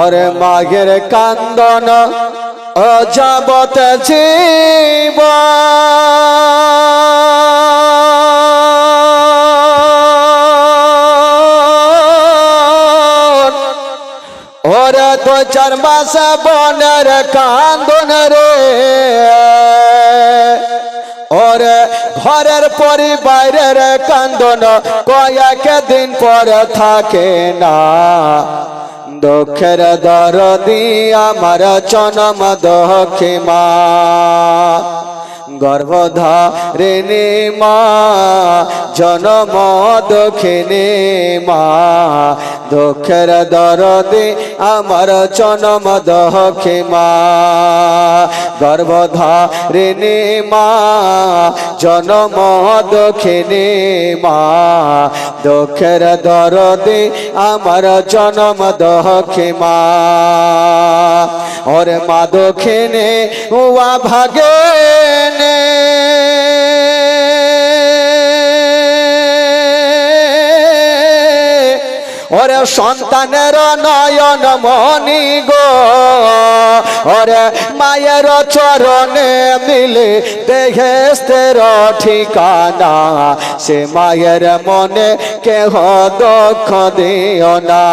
ওরে মাগের কান্দন ও যাবত জীব ওরে দু চার মাস বনের কান্দন রে। ওরে ঘরের পরিবারের কান্দন কয়েক দিন পর থাকে না। দুঃখের দরদি আমার জনম দক্ষে মা গর্ভধারিণী মা জনম দক্ষিণী মা, দুঃখের দরদি আমার জনম দক্ষে মা, গর্ভধারিণী মা, জনম দক্ষিণী মা, দুঃখের দরদি আমার জনম দক্ষে মা। ওরে মা দক্ষিণে উয়া ভাগে ওরে সন্তানের নয়ন মনি গো। ওরে মায়ের চরণে মিলে দেহেস্তের ঠিকানা। সে মায়ের মনে কেহ দক্ষ দিও না।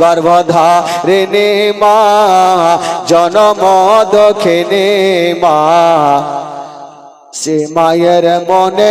গর্ভধারিণী মা, জনম দক্ষিণী মা। সে মায়ের মনে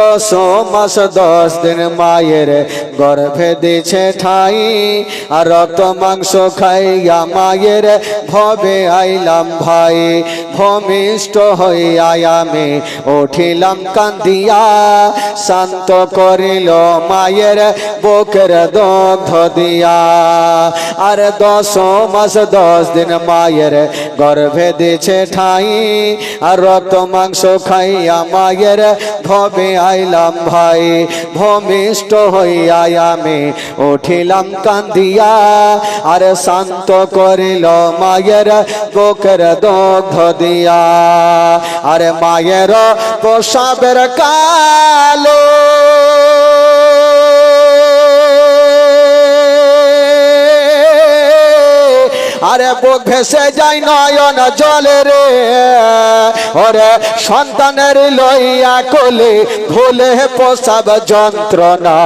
দশ মাস, দশ দিন মায়ের গর্ভে দিছে ঠাই, আর রক্ত, মাংস খাইয়া মায়ের ভবে আইলাম ভাই। ভূমিষ্ঠ হইয়া আমি উঠিলাম কান্দিয়া, শান্ত করিল মায়ের বুকের দগ্ধ দিয়া। আর দশ মাস, দশ দিন মায়ের গর্ভে দিছে ঠাই, আর রক্ত, মাংস খাইয়া মায়ের ভবে আইলাম ভাই, ভূমিষ্ঠ হইয়াই আমি উঠিলাম কান্দিয়া। আর শান্ত করিল মায়ের গোকের দগ্ধ দিয়া। আর মায়ের প্রসাবের কালো আরে বুক ভেসে যায় নয়ন জলে রে। ওরে সন্তানের লইয়া কোলে ভুলে প্রসাব যন্ত্রণা।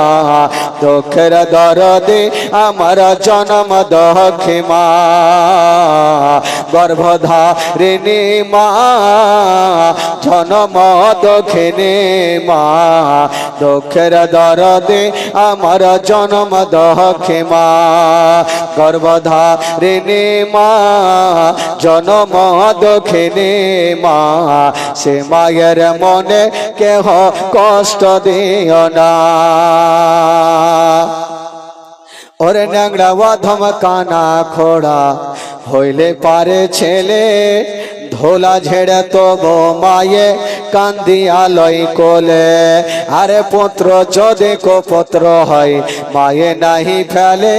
দুঃখের দরদে আমার জনম দক্ষে মা গর্ভধারিণী মা, জনম দক্ষিণী মা। দুঃখের দরদে আমার জনম দক্ষে মা গর্ভধারিণী মা, জনম দক্ষিণী মা, সে মায়ের মনে কেহ কষ্ট দিও না। ওরে ন্যাংরা অধম কানা খোড়া, হইলে পারে ছেলে, ধোলা ঝেড়ে তব মায়ে কান্দিয়া লই কোলে। আরে পুত্র, যদি কো পুত্র হয়, মায়ে নাহি ফেলে।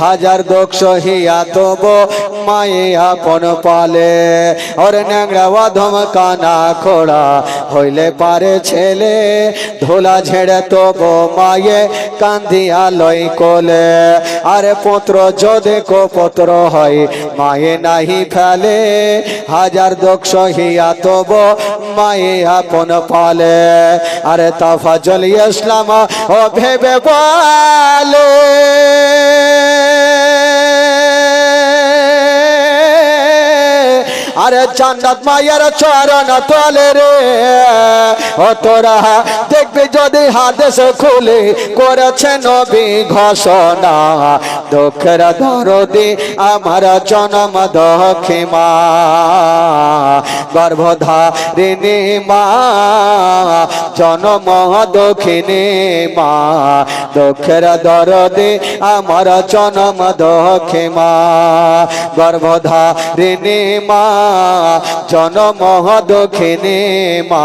হাজার দোষ হিয়া তব মায়ে আপন পালে। ওরে ন্যাংরা অধম কানা খোড়া হইলে পারে ছেলে। ধোলা ঝেড়ে তব মায়ে কান্দিয়া লই কোলে। আরে পুত্র, যদি কো পুত্র হয়, মায়ে নাহি ফেলে। হাজার দোষ হিয়া তব মায়ে আপন পালে। আরে তাফাজল ইসলাম ও ভেবে বলে। আরে চান্দাত মায়ের চরণ তলে রে। ও তোরা দেখবি যদি হাদেশ খুলে করেছে নবী ঘোষণা, দুঃখের দরদি আমার জনম দক্ষে মা গর্ভধারিণী মা, জনম দক্ষিণী মা, দুঃখের দরদি আমার জনম দক্ষে মা গর্ভধারিণী মা, জনম দক্ষিণে মা